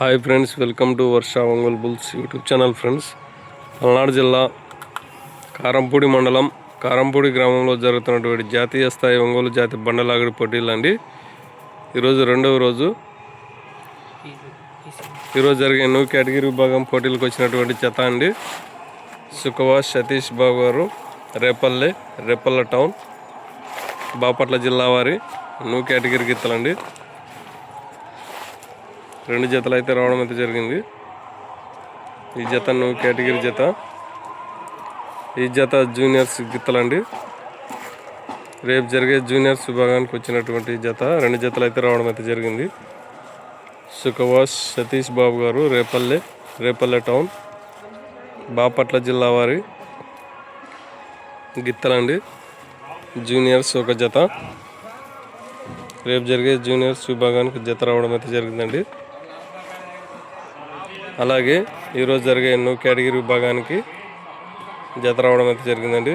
Hi friends welcome to Varsha Ongole bulls YouTube channel friends Palnadu జిల్లా కారంపూడి మండలం కారంపూడి గ్రామంలో జరుగుతున్నటువంటి జాతీయ స్థాయి ఒంగోలు జాతి బండలాగడి పోటీలు అండి. ఈరోజు రెండవ రోజు. ఈరోజు జరిగే న్యూ కేటగిరీ విభాగం పోటీలకు వచ్చినటువంటి జత అండి. సుఖవాస్ సతీష్ బాబు గారు రేపల్లె రేపల్ల టౌన్ బాపట్ల జిల్లా వారి న్యూ కేటగిరీ గిత్తలండి. రెండు జతలు అయితే రావడం అయితే జరిగింది. ఈ జత నువ్వు కేటగిరీ జత. ఈ జత జూనియర్స్ గిత్తలండి. రేపు జరిగే జూనియర్స్ విభాగానికి వచ్చినటువంటి జత రెండు జతలు అయితే రావడం అయితే జరిగింది. సుఖవాస్ సతీష్ బాబు గారు రేపల్లె రేపల్లె టౌన్ బాపట్ల జిల్లా వారి గిత్తలండి. జూనియర్స్ ఒక జత. రేపు జరిగే జూనియర్స్ విభాగానికి జత రావడం అయితే జరిగిందండి. అలాగే ఈరోజు జరిగే ఎన్నో కేటగిరీ విభాగానికి జత రావడం అయితే జరిగిందండి.